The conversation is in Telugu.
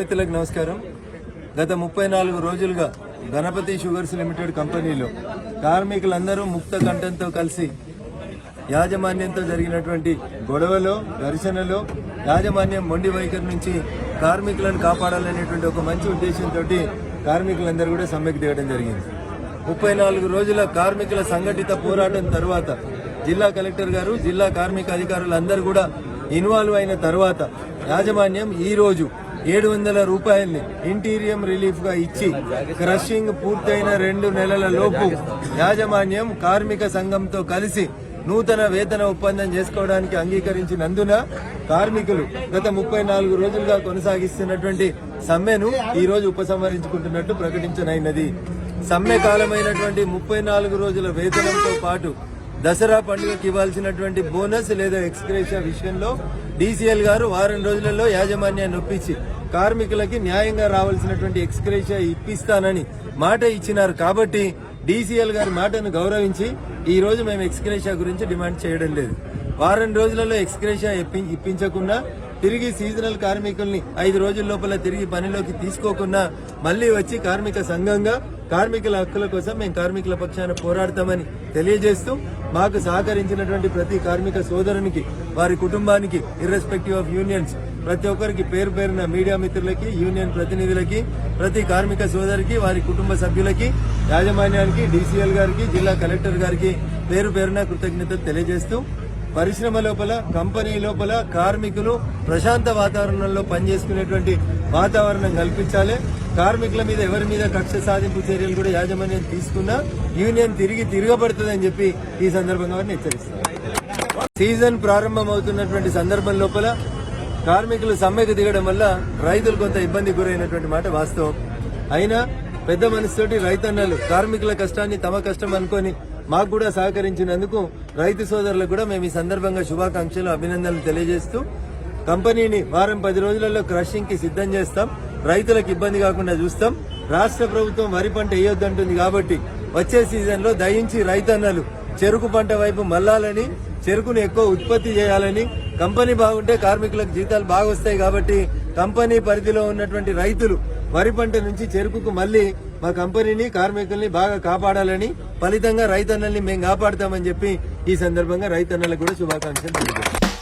మిత్రులకు నమస్కారం. గత ముప్పై నాలుగు రోజులుగా గణపతి షుగర్స్ లిమిటెడ్ కంపెనీలో కార్మికులందరూ ముక్త కంఠంతో కలిసి యాజమాన్యంతో జరిగినటువంటి గొడవలో ఘర్షణలో యాజమాన్యం మొండి వైఖరి నుంచి కార్మికులను కాపాడాలనేటువంటి ఒక మంచి ఉద్దేశంతో కార్మికులందరూ కూడా సమ్మెకు దిగడం జరిగింది. ముప్పై నాలుగు రోజుల కార్మికుల సంఘటిత పోరాటం తర్వాత జిల్లా కలెక్టర్ గారు జిల్లా కార్మిక అధికారులందరూ కూడా ఇన్వాల్వ్ అయిన తర్వాత యాజమాన్యం ఈ రోజు ఏడు వందల రూపాయల్ని ఇంటీరియం రిలీఫ్గా ఇచ్చి క్రషింగ్ పూర్తయిన రెండు నెలల లోపు యాజమాన్యం కార్మిక సంఘంతో కలిసి నూతన వేతన ఒప్పందం చేసుకోవడానికి అంగీకరించినందున కార్మికులు గత ముప్పై నాలుగు రోజులుగా కొనసాగిస్తున్నటువంటి సమ్మెను ఈ రోజు ఉపసంహరించుకుంటున్నట్టు ప్రకటించనైనది. సమ్మె కాలమైనటువంటి ముప్పై నాలుగు రోజుల వేతనంతో పాటు దసరా పండుగకి ఇవ్వాల్సినటువంటి బోనస్ లేదా ఎక్స్గ్రేషియా విషయంలో డీసీఎల్ గారు వారం రోజులలో యాజమాన్యాన్ని ఒప్పించి కార్మికులకి న్యాయంగా రావాల్సినటువంటి ఎక్స్గ్రేషియా ఇప్పిస్తానని మాట ఇచ్చినారు కాబట్టి డీసీఎల్ గారి మాటను గౌరవించి ఈ రోజు మేము ఎక్స్గ్రేషియా గురించి డిమాండ్ చేయడం లేదు. వారం రోజులలో ఎక్స్గ్రేషియా ఇప్పి- ఇప్పించకుండా తిరిగి సీజనల్ కార్మికుల్ని ఐదు రోజుల లోపల తిరిగి పనిలోకి తీసుకోకుండా మళ్ళీ వచ్చి కార్మిక సంఘంగా కార్మికుల హక్కుల కోసం మేము కార్మికుల పక్షాన పోరాడతామని తెలియజేస్తూ మాకు సహకరించినటువంటి ప్రతి కార్మిక సోదరునికి వారి కుటుంబానికి ఇర్రెస్పెక్టివ్ ఆఫ్ యూనియన్స్ ప్రతి ఒక్కరికి పేరు పేరున మీడియా మిత్రులకి యూనియన్ ప్రతినిధులకి ప్రతి కార్మిక సోదరికి వారి కుటుంబ సభ్యులకి యాజమాన్యానికి డీసీఎల్ గారికి జిల్లా కలెక్టర్ గారికి పేరు పేరున కృతజ్ఞతలు తెలియజేస్తూ పరిశ్రమ లోపల కంపెనీ లోపల కార్మికులు ప్రశాంత వాతావరణంలో పనిచేసుకునేటువంటి వాతావరణం కల్పించాలి. కార్మికుల మీద ఎవరి మీద కక్ష సాధింపు చర్యలు కూడా యాజమాన్యం తీసుకున్నా యూనియన్ తిరిగి తిరగబడుతుందని చెప్పి ఈ సందర్భంగా వారిని హెచ్చరిస్తారు. సీజన్ ప్రారంభమవుతున్నటువంటి సందర్భం లోపల కార్మికులు సమ్మెకు దిగడం వల్ల రైతులు కొంత ఇబ్బంది గురైనటువంటి మాట వాస్తవం. అయినా పెద్ద మనసుతోటి రైతన్నలు కార్మికుల కష్టాన్ని తమ కష్టం అనుకొని మాకు కూడా సహకరించినందుకు రైతు సోదరులకు కూడా మేము ఈ సందర్భంగా శుభాకాంక్షలు అభినందనలు తెలియజేస్తూ కంపెనీని వారం పది రోజులలో క్రషింగ్కి సిద్ధం చేస్తాం. రైతులకు ఇబ్బంది కాకుండా చూస్తాం. రాష్ట్ర ప్రభుత్వం వరి పంట వేయొద్దంటుంది కాబట్టి వచ్చే సీజన్లో దయించి రైతన్నలు చెరుకు పంట వైపు మల్లాలని చెరుకును ఎక్కువ ఉత్పత్తి చేయాలని కంపెనీ బాగుంటే కార్మికులకు జీతాలు బాగా వస్తాయి కాబట్టి కంపెనీ పరిధిలో ఉన్నటువంటి రైతులు వరి పంట నుంచి చెరుకుకు మళ్ళీ మా కంపెనీని కార్మికుల్ని బాగా కాపాడాలని ఫలితంగా రైతన్నల్ని మేము కాపాడతామని చెప్పి ఈ సందర్భంగా రైతన్నలకు కూడా శుభాకాంక్షలు తెలియజేస్తాం